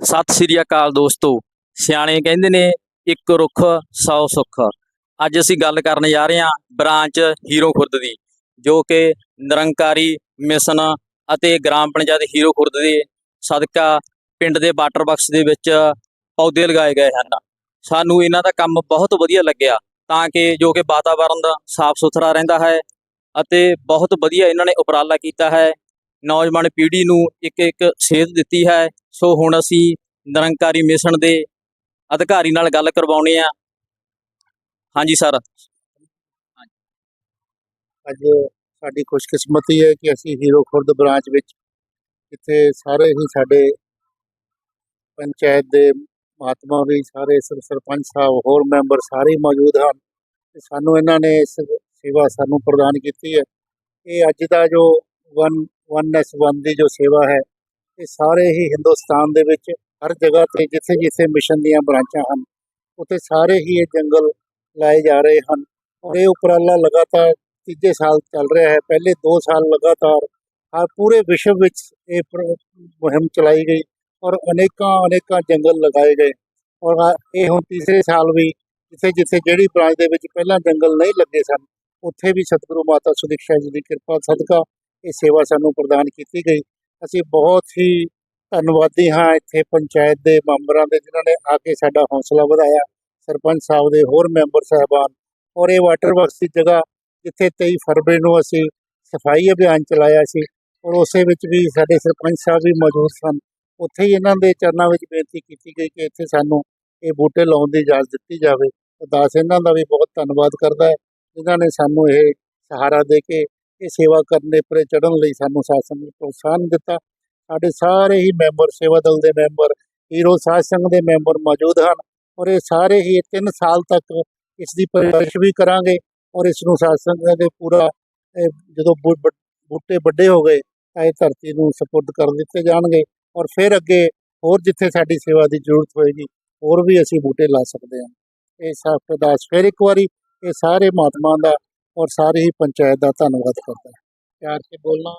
ਸਤਿ ਸ੍ਰੀ ਅਕਾਲ ਦੋਸਤੋ। ਸਿਆਣੇ ਕਹਿੰਦੇ ਨੇ, ਇੱਕ ਰੁੱਖ 100 ਸੁੱਖ। ਅੱਜ ਅਸੀਂ ਗੱਲ ਕਰਨ ਜਾ ਰਹੇ ਹਾਂ ਬ੍ਰਾਂਚ ਹੀਰੋ ਖੁਰਦ ਦੀ, ਜੋ ਕਿ ਨਿਰੰਕਾਰੀ ਮਿਸ਼ਨ ਅਤੇ ਗ੍ਰਾਮ ਪੰਚਾਇਤ ਹੀਰੋ ਖੁਰਦ ਦੇ ਸਦਕਾ ਪਿੰਡ ਦੇ ਵਾਟਰ ਬਾਕਸ ਦੇ ਵਿੱਚ ਪੌਦੇ ਲਗਾਏ ਗਏ ਹਨ। ਸਾਨੂੰ ਇਹਨਾਂ ਦਾ ਕੰਮ ਬਹੁਤ ਵਧੀਆ ਲੱਗਿਆ, ਤਾਂ ਕਿ ਜੋ ਕਿ ਵਾਤਾਵਰਨ ਦਾ ਸਾਫ਼ ਸੁਥਰਾ ਰਹਿੰਦਾ ਹੈ ਅਤੇ ਬਹੁਤ ਵਧੀਆ ਇਹਨਾਂ ਨੇ ਉਪਰਾਲਾ ਕੀਤਾ ਹੈ। ਨੌਜਵਾਨ ਪੀੜ੍ਹੀ ਨੂੰ ਇੱਕ ਇੱਕ ਸੇਧ ਦਿੱਤੀ ਹੈ। ਸੋ ਹੁਣ ਅਸੀਂ ਨਿਰੰਕਾਰੀ ਮਿਸ਼ਨ ਦੇ ਅਧਿਕਾਰੀ ਨਾਲ ਗੱਲ ਕਰਵਾਉਣੀ ਆ। ਹਾਂਜੀ, ਸਰ। ਅੱਜ ਸਾਡੀ ਖੁਸ਼ਕਿਸਮਤੀ ਹੈ ਕਿ ਅਸੀਂ ਹੀਰੋ ਖੁਰਦ ਬ੍ਰਾਂਚ ਵਿੱਚ ਇੱਥੇ ਸਾਰੇ ਹੀ ਸਾਡੇ ਪੰਚਾਇਤ ਦੇ ਮਹਾਤਮਾ ਵੀ, ਸਾਰੇ ਸਰਪੰਚ ਸਾਹਿਬ, ਹੋਰ ਮੈਂਬਰ ਸਾਰੇ ਮੌਜੂਦ ਹਨ ਤੇ ਸਾਨੂੰ ਇਹਨਾਂ ਨੇ ਇਸ ਸੇਵਾ ਸਾਨੂੰ ਪ੍ਰਦਾਨ ਕੀਤੀ ਹੈ। ਇਹ ਅੱਜ ਦਾ ਜੋ ਵਨ ਵਨਨੈਸ ਵਨ ਦੀ ਜੋ ਸੇਵਾ ਹੈ, ਇਹ ਸਾਰੇ ਹੀ ਹਿੰਦੁਸਤਾਨ ਦੇ ਵਿੱਚ ਹਰ ਜਗ੍ਹਾ ਤੇ ਜਿੱਥੇ ਜਿੱਥੇ ਮਿਸ਼ਨ ਦੀਆਂ ਬ੍ਰਾਂਚਾਂ ਹਨ, ਉੱਥੇ ਸਾਰੇ ਹੀ ਇਹ ਜੰਗਲ ਲਾਏ ਜਾ ਰਹੇ ਹਨ। ਔਰ ਇਹ ਉਪਰਾਲਾ ਲਗਾਤਾਰ ਤੀਜੇ ਸਾਲ ਚੱਲ ਰਿਹਾ ਹੈ, ਪਹਿਲੇ 2 ਸਾਲ ਲਗਾਤਾਰ ਹਰ ਪੂਰੇ ਵਿਸ਼ਵ ਵਿੱਚ ਇਹ ਮੁਹਿੰਮ ਚਲਾਈ ਗਈ ਔਰ ਅਨੇਕਾਂ ਅਨੇਕਾਂ ਜੰਗਲ ਲਗਾਏ ਗਏ। ਔਰ ਇਹ ਹੁਣ ਤੀਸਰੇ ਸਾਲ ਵੀ ਜਿੱਥੇ ਜਿੱਥੇ ਜਿਹੜੀ ਬ੍ਰਾਂਚ ਦੇ ਵਿੱਚ ਪਹਿਲਾਂ ਜੰਗਲ ਨਹੀਂ ਲੱਗੇ ਸਨ, ਉੱਥੇ ਵੀ ਸਤਿਗੁਰੂ ਮਾਤਾ ਸੁਦੀਕਸ਼ਾ ਜੀ ਦੀ ਕਿਰਪਾ, ਸਦਕਾ ਇਹ ਸੇਵਾ ਸਾਨੂੰ ਪ੍ਰਦਾਨ ਕੀਤੀ ਗਈ। ਅਸੀਂ ਬਹੁਤ ਹੀ ਧੰਨਵਾਦੀ ਹਾਂ ਇੱਥੇ ਪੰਚਾਇਤ ਦੇ ਮੈਂਬਰਾਂ ਦੇ, ਜਿਨ੍ਹਾਂ ਨੇ ਆ ਕੇ ਸਾਡਾ ਹੌਸਲਾ ਵਧਾਇਆ। ਸਰਪੰਚ ਸਾਹਿਬ ਦੇ ਹੋਰ ਮੈਂਬਰ ਸਾਹਿਬਾਨ ਔਰ ਇਹ ਵਾਟਰ ਵਰਕਸ ਦੀ ਜਗ੍ਹਾ ਜਿੱਥੇ 23 ਫਰਵਰੀ ਨੂੰ ਅਸੀਂ ਸਫ਼ਾਈ ਅਭਿਆਨ ਚਲਾਇਆ ਸੀ ਔਰ ਉਸੇ ਵਿੱਚ ਵੀ ਸਾਡੇ ਸਰਪੰਚ ਸਾਹਿਬ ਵੀ ਮੌਜੂਦ ਸਨ। ਉੱਥੇ ਹੀ ਇਹਨਾਂ ਦੇ ਚਰਨਾਂ ਵਿੱਚ ਬੇਨਤੀ ਕੀਤੀ ਗਈ ਕਿ ਇੱਥੇ ਸਾਨੂੰ ਇਹ ਬੂਟੇ ਲਾਉਣ ਦੀ ਇਜਾਜ਼ਤ ਦਿੱਤੀ ਜਾਵੇ। ਅਰਦਾਸ ਇਹਨਾਂ ਦਾ ਵੀ ਬਹੁਤ ਧੰਨਵਾਦ ਕਰਦਾ ਹੈ, ਜਿਨ੍ਹਾਂ ਨੇ ਸਾਨੂੰ ਇਹ ਸਹਾਰਾ ਦੇ ਕੇ ਇਹ ਸੇਵਾ ਕਰਨ ਦੇ ਉੱਪਰ ਚੜ੍ਹਨ ਲਈ ਸਾਨੂੰ ਸਾਥ ਸੰਗਤ ਪ੍ਰੋਤਸਾਹਨ ਦਿੱਤਾ। ਸਾਡੇ ਸਾਰੇ ਹੀ ਮੈਂਬਰ, ਸੇਵਾ ਦਲ ਦੇ ਮੈਂਬਰ, ਹੀਰੋ ਸਾਧ ਸੰਘ ਦੇ ਮੈਂਬਰ ਮੌਜੂਦ ਹਨ ਔਰ ਇਹ ਸਾਰੇ ਹੀ 3 ਸਾਲ ਤੱਕ ਇਸ ਦੀ ਪਰਿਵਰਸ਼ ਵੀ ਕਰਾਂਗੇ ਔਰ ਇਸ ਨੂੰ ਸਾਧ ਸੰਗਤ ਦੇ ਪੂਰਾ ਜਦੋਂ ਬ- ਬੂਟੇ ਵੱਡੇ ਹੋ ਗਏ ਤਾਂ ਇਹ ਧਰਤੀ ਨੂੰ ਸਪੁਰਦ ਕਰ ਦਿੱਤੇ ਜਾਣਗੇ ਔਰ ਫਿਰ ਅੱਗੇ ਹੋਰ ਜਿੱਥੇ ਸਾਡੀ ਸੇਵਾ ਦੀ ਜ਼ਰੂਰਤ ਹੋਏਗੀ, ਹੋਰ ਵੀ ਅਸੀਂ ਬੂਟੇ ਲਾ ਸਕਦੇ ਹਾਂ। ਇਹ ਸਭ ਅਰਦਾਸ ਫਿਰ ਇੱਕ ਵਾਰੀ ਇਹ ਸਾਰੇ ਮਹਾਤਮਾ ਦਾ ਔਰ ਸਾਰੇ ਹੀ ਪੰਚਾਇਤ ਦਾ ਧੰਨਵਾਦ ਕਰਦਾ ਪਿਆਰ ਸੇ ਬੋਲਣਾ।